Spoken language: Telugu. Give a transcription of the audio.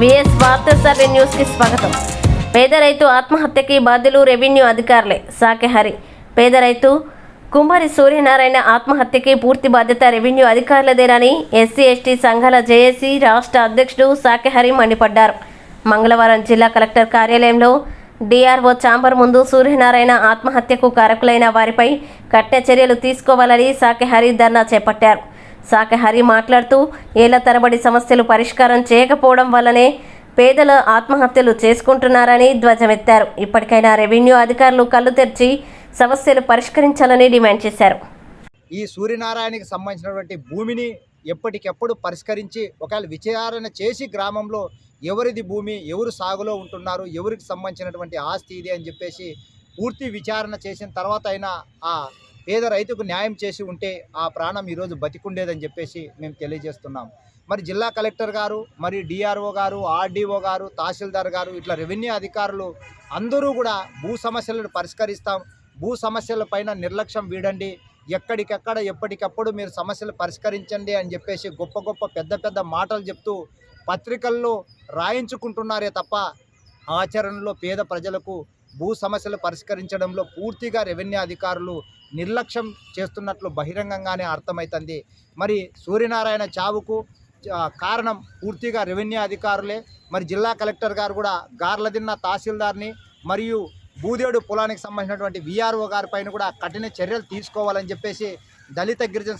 విఎస్ వార్త సర్వే న్యూస్కి స్వాగతం. పేద రైతు ఆత్మహత్యకి బాధ్యులు రెవెన్యూ అధికారులే. సాకెహరి పేద రైతు కుమారి సూర్యనారాయణ ఆత్మహత్యకి పూర్తి బాధ్యత రెవెన్యూ అధికారులదేనని ఎస్సీ ఎస్టీ సంఘాల జేఏసీ రాష్ట్ర అధ్యక్షుడు సాకెహరి మండిపడ్డారు. మంగళవారం జిల్లా కలెక్టర్ కార్యాలయంలో డిఆర్ఓ చాంబర్ ముందు సూర్యనారాయణ ఆత్మహత్యకు కారకులైన వారిపై కఠిన చర్యలు తీసుకోవాలని సాకెహరి ధర్నా చేపట్టారు. శాఖహరి మాట్లాడుతూ ఏళ్ళ తరబడి సమస్యలు పరిష్కారం చేయకపోవడం వల్లనే పేదల ఆత్మహత్యలు చేసుకుంటున్నారని ధ్వజమెత్తారు ఇప్పటికైనా రెవెన్యూ అధికారులు కళ్ళు తెరిచి సమస్యలు పరిష్కరించాలని డిమాండ్ చేశారు. ఈ సూర్యనారాయణకి సంబంధించినటువంటి భూమిని ఎప్పటికెప్పుడు పరిష్కరించి ఒకవేళ విచారణ చేసి గ్రామంలో ఎవరిది భూమి ఎవరు సాగులో ఉంటున్నారు ఎవరికి సంబంధించినటువంటి ఆస్తి ఇది అని చెప్పేసి పూర్తి విచారణ చేసిన తర్వాత అయినా ఆ పేద రైతుకు న్యాయం చేసి ఉంటే ఆ ప్రాణం ఈరోజు బతికుండేదని చెప్పేసి మేము తెలియజేస్తున్నాం. మరి జిల్లా కలెక్టర్ గారు మరి డిఆర్ఓ గారు ఆర్డీఓ గారు తహసీల్దార్ గారు ఇట్లా రెవెన్యూ అధికారులు అందరూ కూడా భూ సమస్యలను పరిష్కరిస్తాం. భూ సమస్యల పైన నిర్లక్ష్యం వీడండి. ఎక్కడికెక్కడ ఎప్పటికప్పుడు మీరు సమస్యలు పరిష్కరించండి అని చెప్పేసి గొప్ప గొప్ప పెద్ద పెద్ద మాటలు చెప్తూ పత్రికల్లో రాయించుకుంటున్నారే తప్ప ఆచరణలో పేద ప్రజలకు భూ సమస్యలు పరిష్కరించడంలో పూర్తిగా రెవెన్యూ అధికారులు నిర్లక్ష్యం చేస్తున్నట్లు బహిరంగంగానే అర్థమవుతుంది మరి సూర్యనారాయణ చావుకు కారణం పూర్తిగా రెవెన్యూ అధికారులే. మరి జిల్లా కలెక్టర్ గారు కూడా గార్లదిన్న తహసీల్దార్ని మరియు బూదేడు పొలానికి సంబంధించినటువంటి విఆర్ఓ గారి పైన కూడా కఠిన చర్యలు తీసుకోవాలని చెప్పేసి దళిత గిరిజన